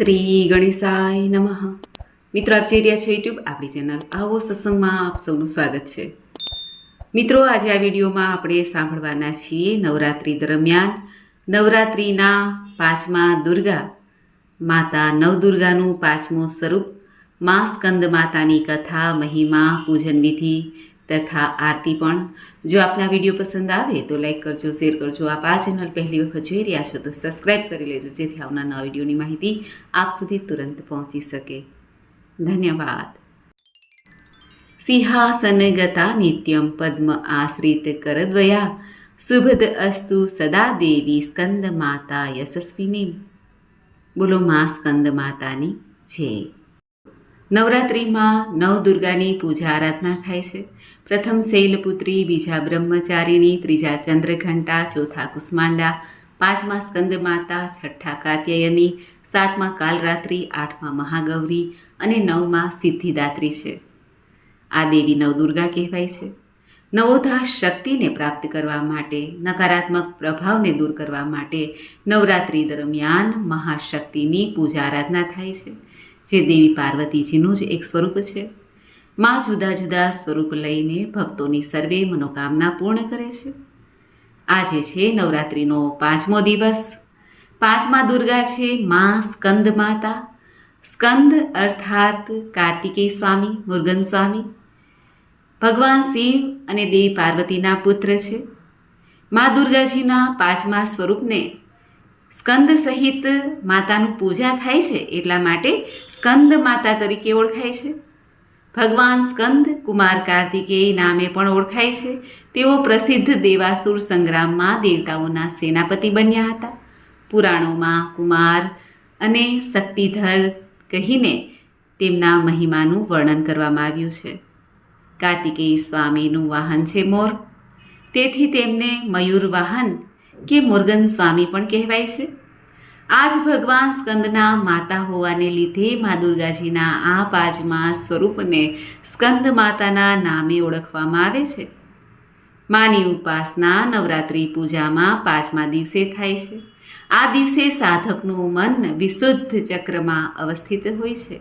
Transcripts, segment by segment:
શ્રી ગણેશાય નમઃ. મિત્રો, આપ જોઈ રહ્યા છો યુટ્યુબ આપણી ચેનલ આવો સત્સંગમાં આપ સૌનું સ્વાગત છે. મિત્રો, આજે આ વિડીયોમાં આપણે સાંભળવાના છીએ નવરાત્રિ દરમિયાન નવરાત્રિના પાંચમા દુર્ગા, માતા નવદુર્ગાનું પાંચમું સ્વરૂપ, મા સ્કંદ માતાની કથા, મહિમા, પૂજન વિધિ તથા આરતી પણ. જો આપને વીડિયો પસંદ આવે તો લાઈક કરજો, શેર કરજો. આપ આ ચેનલ પહેલી વખત જોઈ રહ્યા છો તો સબસ્ક્રાઈબ કરી લેજો, જેથી આવનાર નવા વિડીયોની માહિતી આપ સુધી તુરંત પહોંચી શકે. ધન્યવાદ. સિંહાસન ગતા નિત્યમ પદ્મ આશ્રિત કરદ્વયા. શુભદ અસ્તુ સદા દેવી સ્કંદ માતા યશસ્વીની. બોલો, મા સ્કંદ માતાની જય. નવરાત્રિમાં નવદુર્ગાની પૂજા આરાધના થાય છે. પ્રથમ શૈલપુત્રી, બીજા બ્રહ્મચારિણી, ત્રીજા ચંદ્રઘંટા, ચોથા કુષ્માંડા, પાંચમા સ્કંદ માતા છઠ્ઠા કાત્યાયની, સાતમા કાલરાત્રિ, આઠમા મહાગૌરી અને નવમા સિદ્ધિદાત્રી છે. આ દેવી નવદુર્ગા કહેવાય છે. નવોધા શક્તિને પ્રાપ્ત કરવા માટે, નકારાત્મક પ્રભાવને દૂર કરવા માટે નવરાત્રિ દરમિયાન મહાશક્તિની પૂજા આરાધના થાય છે. જે દેવી પાર્વતીજીનું જ એક સ્વરૂપ છે. માં જુદા જુદા સ્વરૂપ લઈને ભક્તોની સર્વે મનોકામના પૂર્ણ કરે છે. આજે છે નવરાત્રિનો પાંચમો દિવસ. પાંચમા દુર્ગા છે માં સ્કંદ માતા. સ્કંદ અર્થાત કાર્તિકેય સ્વામી, મુર્ગન સ્વામી. ભગવાન શિવ અને દેવી પાર્વતીના પુત્ર છે. મા દુર્ગાજીના પાંચમા સ્વરૂપને સ્કંદ સહિત માતાનું પૂજા થાય છે એટલા માટે સ્કંદ માતા તરીકે ઓળખાય છે. ભગવાન સ્કંદ, કુમાર કાર્તિકેય નામે પણ ઓળખાય છે. તેઓ પ્રસિદ્ધ દેવાસુર સંગ્રામમાં દેવતાઓના સેનાપતિ બન્યા હતા. પુરાણોમાં કુમાર અને શક્તિધર કહીને તેમના મહિમાનું વર્ણન કરવામાં આવ્યું છે. કાર્તિકેય સ્વામીનું વાહન છે મોર. તેથી તેમને મયુર વાહન કે મુર્ગન સ્વામી પણ કહેવાય છે? આજ ભગવાન સ્કંદના માતા હોવાને લીધે મા દુર્ગાજીના આ પાંચમા સ્વરૂપને સ્કંદ માતાના નામે ઓળખવામાં આવે છે. માની ઉપાસના નવરાત્રિ પૂજામાં પાંચમા દિવસે થાય છે. આ દિવસે સાધકનું મન વિશુદ્ધ ચક્રમાં અવસ્થિત હોય છે.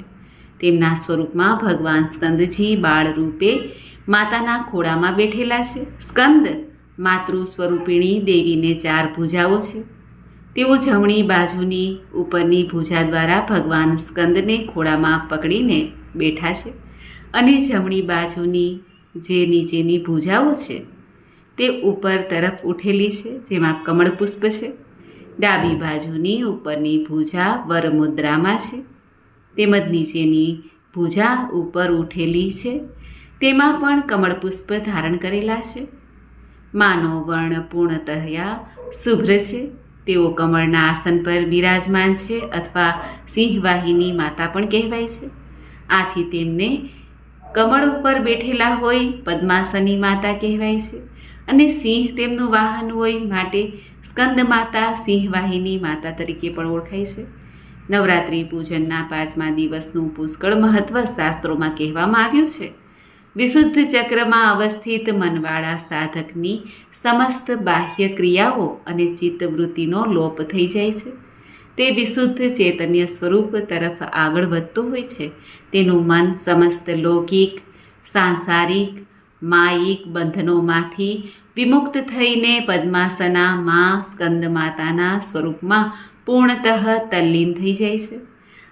તેમના સ્વરૂપમાં ભગવાન સ્કંદજી બાળ રૂપે માતાના ખોળામાં બેઠેલા છે. સ્કંદ માતૃ સ્વરૂપિણી દેવીને ચાર ભૂજાઓ છે. તેઓ જમણી બાજુની ઉપરની ભૂજા દ્વારા ભગવાન સ્કંદને ખોળામાં પકડીને બેઠા છે અને જમણી બાજુની જે નીચેની ભૂજાઓ છે તે ઉપર તરફ ઉઠેલી છે, જેમાં કમળપુષ્પ છે. ડાબી બાજુની ઉપરની ભૂજા વરમુદ્રામાં છે. તેમજ નીચેની ભૂજા ઉપર ઉઠેલી છે. તેમાં પણ કમળ પુષ્પ ધારણ કરેલા છે. માનો વર્ણ પૂર્ણતયા શુભ્ર છે. તેઓ કમળના આસન પર બિરાજમાન છે અથવા સિંહવાહિની માતા પણ કહેવાય છે. આથી તેમને કમળ ઉપર બેઠેલા હોય પદ્માસની માતા કહેવાય છે અને સિંહ તેમનું વાહન હોય માટે સ્કંદ માતા સિંહવાહિની માતા તરીકે પણ ઓળખાય છે. નવરાત્રિ પૂજનના પાંચમા દિવસનું પુષ્કળ મહત્ત્વ શાસ્ત્રોમાં કહેવામાં આવ્યું છે. વિશુદ્ધ ચક્રમાં અવસ્થિત મનવાળા સાધકની સમસ્ત બાહ્ય ક્રિયાઓ અને ચિત્તવૃત્તિનો લોપ થઈ જાય છે. તે વિશુદ્ધ ચૈતન્ય સ્વરૂપ તરફ આગળ વધતો હોય છે. તેનું મન સમસ્ત લૌકિક, સાંસારિક, માયિક બંધનોમાંથી વિમુક્ત થઈને પદ્માસના મા સ્કંદ માતાના સ્વરૂપમાં પૂર્ણતઃ તલ્લીન થઈ જાય છે.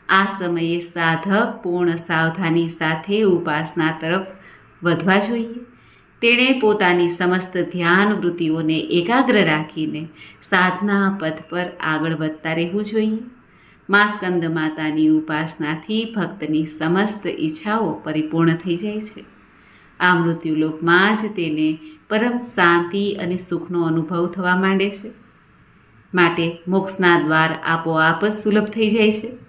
આ સમયે સાધક પૂર્ણ સાવધાની સાથે ઉપાસના તરફ વધવા જોઈએ. તેણે પોતાની સમસ્ત ધ્યાન વૃત્તિઓને એકાગ્ર રાખીને સાધના પથ પર આગળ વધતા રહેવું જોઈએ. મા સ્કંદ માતાની ઉપાસનાથી ભક્તની સમસ્ત ઈચ્છાઓ પરિપૂર્ણ થઈ જાય છે. આ મૃત્યુલોકમાં જ તેને પરમ શાંતિ અને સુખનો અનુભવ થવા માંડે છે. માટે મોક્ષના દ્વાર આપોઆપ જ સુલભ થઈ જાય છે.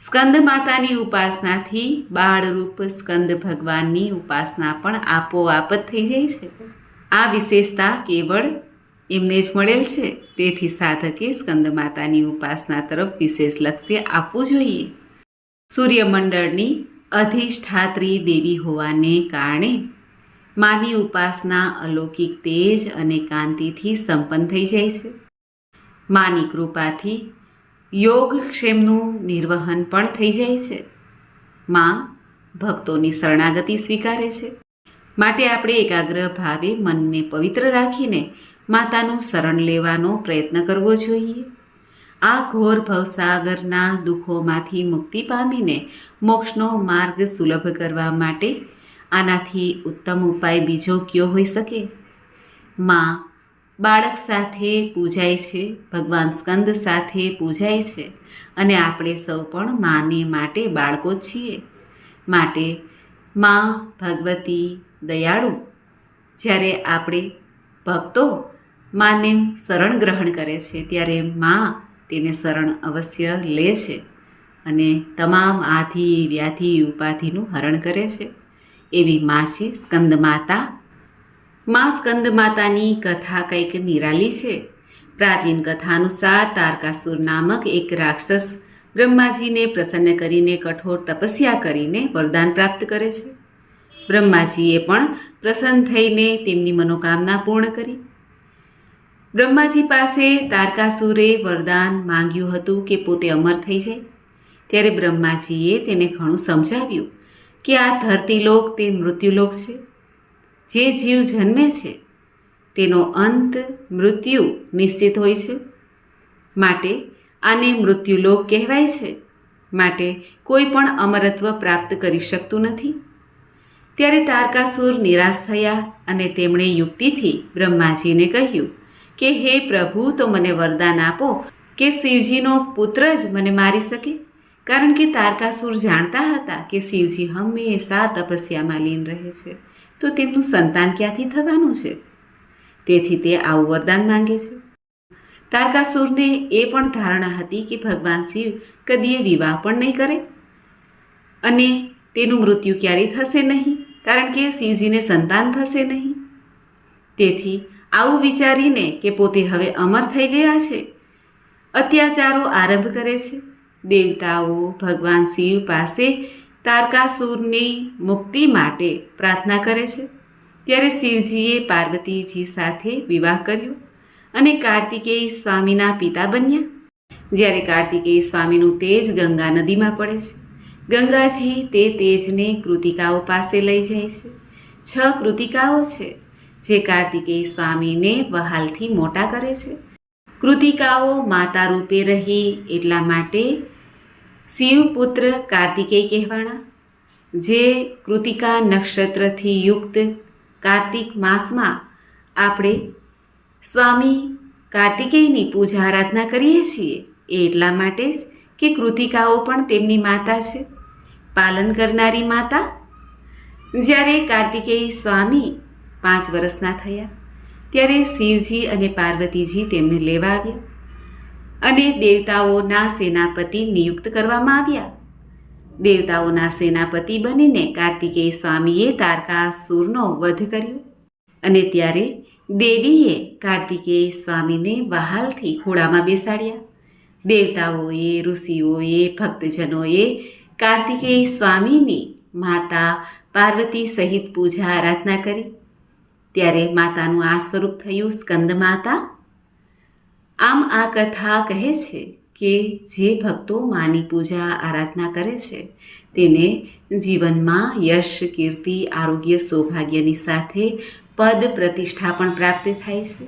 સ્કંદ માતાની ઉપાસનાથી બાળરૂપ સ્કંદ ભગવાનની ઉપાસના પણ આપોઆપ જ થઈ જાય છે. આ વિશેષતા કેવળ એમને જ મળેલ છે. તેથી સાધકે સ્કંદ માતાની ઉપાસના તરફ વિશેષ લક્ષ્ય આપવું જોઈએ. સૂર્યમંડળની અધિષ્ઠાત્રી દેવી હોવાને કારણે માની ઉપાસના અલૌકિક તેજ અને કાંતિથી સંપન્ન થઈ જાય છે. માની કૃપાથી યોગક્ષેમનું નિર્વહન પણ થઈ જાય છે. માં ભક્તોની શરણાગતિ સ્વીકારે છે. માટે આપણે એકાગ્ર ભાવે મનને પવિત્ર રાખીને માતાનું શરણ લેવાનો પ્રયત્ન કરવો જોઈએ. આ ઘોર ભવસાગરના દુઃખોમાંથી મુક્તિ પામીને મોક્ષનો માર્ગ સુલભ કરવા માટે આનાથી ઉત્તમ ઉપાય બીજો કયો હોઈ શકે? માં બાળક સાથે પૂજાય છે, ભગવાન સ્કંદ સાથે પૂજાય છે અને આપણે સૌ પણ માને માટે બાળકો છીએ. માટે માં ભગવતી દયાળુ, જ્યારે આપણે ભક્તો માને શરણ ગ્રહણ કરે છે, ત્યારે માં તેને શરણ અવશ્ય લે છે અને તમામ આધિ, વ્યાધિ, ઉપાધિનું હરણ કરે છે. એવી માં છે સ્કંદ માતા માં સ્કંદ માતાની કથા કંઈક નિરાલી છે. પ્રાચીન કથા અનુસાર તારકાસુર નામક એક રાક્ષસ બ્રહ્માજીને પ્રસન્ન કરીને કઠોર તપસ્યા કરીને વરદાન પ્રાપ્ત કરે છે. બ્રહ્માજીએ પણ પ્રસન્ન થઈને તેમની મનોકામના પૂર્ણ કરી. બ્રહ્માજી પાસે તારકાસુરે વરદાન માંગ્યું હતું કે પોતે અમર થઈ જાય. ત્યારે બ્રહ્માજીએ તેને ઘણું સમજાવ્યું કે આ ધરતીલોક તે મૃત્યુલોક છે. જે જીવ જન્મે છે, તેનો અંત મૃત્યુ નિશ્ચિત હોય છે. માટે આને મૃત્યુલોક કહેવાય છે. માટે કોઈ પણ અમરત્વ પ્રાપ્ત કરી શકતું નથી. ત્યારે તારકાસુર નિરાશ થયા અને તેમણે યુક્તિથી બ્રહ્માજીને કહ્યું કે, હે પ્રભુ, તો મને વરદાન આપો કે શિવજીનો પુત્ર જ મને મારી શકે. કારણ કે તારકાસુર જાણતા હતા કે શિવજી હંમેશા તપસ્યામાં લીન રહે છે. તો તેમનું સંતાન ક્યાંથી થવાનું છે? તેથી તે આવું વરદાન માંગે છે. તારકાસુરને એ પણ ધારણા હતી કે ભગવાન શિવ કદીએ વિવાહ પણ નહીં કરે. અને તેનું મૃત્યુ ક્યારેય થશે નહીં, કારણ કે શિવજીને સંતાન થશે નહીં. તેથી આવું વિચારીને કે પોતે હવે અમર થઈ ગયા છે, અત્યાચારો આરંભ કરે છે. દેવતાઓ, ભગવાન શિવ પાસે તારકાસુરની મુક્તિ માટે પ્રાર્થના કરે છે. ત્યારે શિવજીએ પાર્વતીજી સાથે વિવાહ કર્યો અને કાર્તિકેય સ્વામીના પિતા બન્યા. જ્યારે કાર્તિકેય સ્વામીનું તેજ ગંગા નદીમાં પડે છે. ગંગાજી તે તેજને કૃતિકાઓ પાસે લઈ જાય છે. છ કૃતિકાઓ છે જે કાર્તિકેય સ્વામીને વહાલથી મોટા કરે છે. કૃતિકાઓ માતા રૂપે રહી એટલા માટે શિવપુત્ર કાર્તિકેય કહેવાણા, જે કૃતિકા નક્ષત્રથી યુક્ત કાર્તિક માસમાં આપણે સ્વામી કાર્તિકેયની પૂજા આરાધના કરીએ છીએ એ એટલા માટે જ કે કૃતિકાઓ પણ તેમની માતા છે. પાલન કરનારી માતા. જ્યારે કાર્તિકેય સ્વામી પાંચ વર્ષના થયા, ત્યારે શિવજી અને પાર્વતીજી તેમને લેવા આવ્યા. અને દેવતાઓના સેનાપતિ નિયુક્ત કરવામાં આવ્યા. દેવતાઓના સેનાપતિ બનીને કાર્તિકેય સ્વામીએ તારકાસુરનો વધ કર્યો અને ત્યારે દેવીએ કાર્તિકેય સ્વામીને વહાલથી ખોળામાં બેસાડ્યા. દેવતાઓએ, ઋષિઓએ, ભક્તજનોએ કાર્તિકેય સ્વામીની માતા પાર્વતી સહિત પૂજા આરાધના કરી. ત્યારે માતાનું આ સ્વરૂપ થયું સ્કંદ માતા આમ આ કથા કહે છે કે જે ભક્તો માની પૂજા આરાધના કરે છે, તેને જીવનમાં યશ, કીર્તિ, આરોગ્ય, સૌભાગ્યની સાથે પદ પ્રતિષ્ઠા પણ પ્રાપ્ત થાય છે.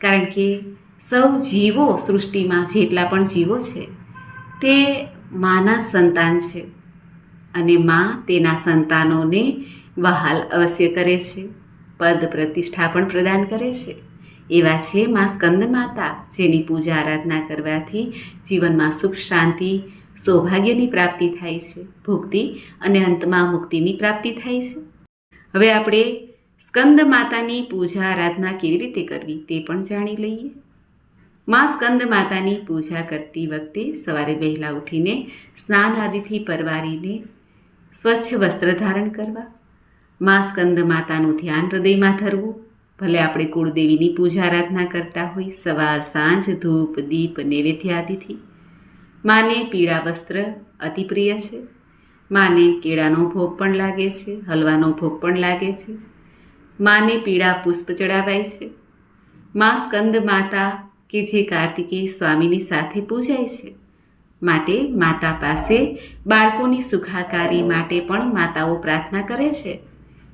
કારણ કે સૌ જીવો સૃષ્ટિમાં જેટલા પણ જીવો છે, તે માના સંતાન છે અને મા તેના સંતાનોને વહાલ અવશ્ય કરે છે, પદ પ્રતિષ્ઠા પણ પ્રદાન કરે છે. એવા છે માં સ્કંદ માતા, જેની પૂજા આરાધના કરવાથી જીવનમાં સુખ, શાંતિ, સૌભાગ્યની પ્રાપ્તિ થાય છે, ભુક્તિ અને અંતમાં મુક્તિની પ્રાપ્તિ થાય છે. હવે આપણે સ્કંદ માતાની પૂજા આરાધના કેવી રીતે કરવી તે પણ જાણી લઈએ. માં સ્કંદ માતાની પૂજા કરતી વખતે સવારે વહેલા ઉઠીને સ્નાન આદિથી પરવારીને સ્વચ્છ વસ્ત્ર ધારણ કરવા, માં સ્કંદ માતાનું ધ્યાન હૃદયમાં ધરવું ભલે આપણે કુળદેવીની પૂજા આરાધના કરતા હોય, સવાર, સાંજ, ધૂપ, દીપ, નૈવેદ્ય આદિથી. માને પીળા વસ્ત્ર અતિ પ્રિય છે. માને કેળાનો ભોગ પણ લાગે છે, હલવાનો ભોગ પણ લાગે છે. માને પીળા પુષ્પ ચડાવાય છે. મા સ્કંદ માતા કે જે કાર્તિકેય સ્વામીની સાથે પૂજાય છે. માટે માતા પાસે બાળકોની સુખાકારી માટે પણ માતાઓ પ્રાર્થના કરે છે.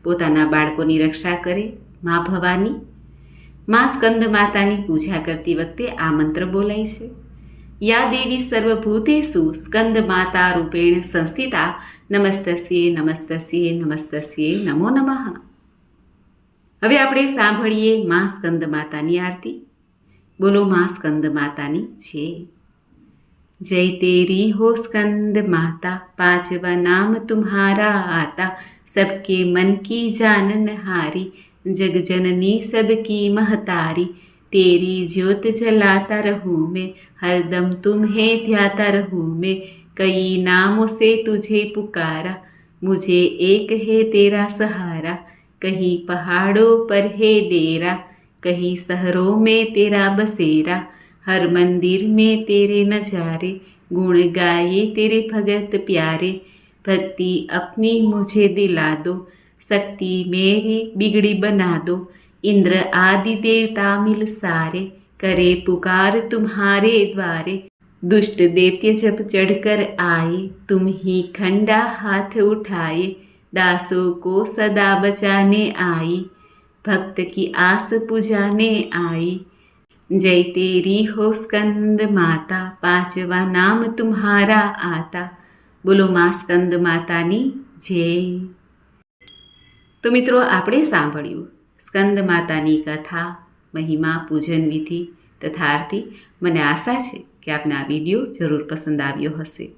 પોતાના બાળકોની રક્ષા કરે મા ભવાની, મા સ્કંદ માતાની પૂજા કરતી વખતે આ મંત્ર બોલાય છે. યા દેવી સર્વભૂતેષુ સ્કંદ માતા રૂપેણ સંસ્થિતા, નમસ્તસ્યે નમસ્તસ્યે નમસ્તસ્યે, નમો નમઃ. હવે આપણે સાંભળીએ મા સ્કંદ માતાની આરતી. બોલો મા સ્કંદ માતાની છે. જય તેરી હો સ્કંદ માતા પાંચવા નામ તુમ્હારા આતા, સબકે મન કી જાનન હારી जग जननी सबकी महतारी, तेरी ज्योत जलाता रहूँ मैं हरदम तुम्हें ध्याता रहूँ मैं, कई नामों से तुझे पुकारा, मुझे एक है तेरा सहारा, कहीं पहाड़ों पर है डेरा, कहीं शहरों में तेरा बसेरा, हर मंदिर में तेरे नजारे, गुण गाए तेरे भगत प्यारे, भक्ति अपनी मुझे दिला दो शक्ति मेरी बिगड़ी बना दो। इंद्र आदि देवता मिल सारे, करे पुकार तुम्हारे द्वारे। दुष्ट देत्य जब चढ़कर आए, तुम ही खंडा हाथ उठाए। दासों को सदा बचाने आई, भक्त की आस पुजाने आई। जय तेरी हो स्कंद माता, पांचवा नाम तुम्हारा आता। बोलो माँ स्कंद माता ने, जय। તો મિત્રો, આપણે સાંભળ્યું સ્કંદ માતાની કથા, મહિમા, પૂજન વિધિ, તથા આરતી. મને આશા છે કે આપને આ વીડિયો જરૂર પસંદ આવ્યો હશે.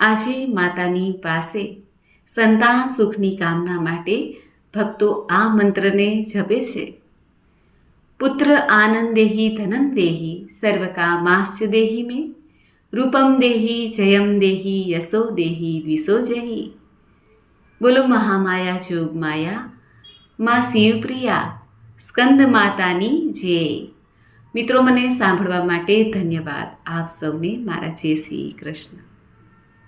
આજે માતાની પાસે સંતાન સુખની કામના માટે ભક્તો આ મંત્રને જપે છે. પુત્ર આનંદ દેહી ધનમ દેહી સર્વકામાશ્ચ દેહી મેં. રૂપમ દેહી જયમ દેહી, યશો દેહી, દ્વિષો જહી બોલો મહામાયા જોગમાયા માં શિવપ્રિયા સ્કંદ માતાની જે. મિત્રો, મને સાંભળવા માટે ધન્યવાદ. આપ સૌને મારા જય શ્રી કૃષ્ણ.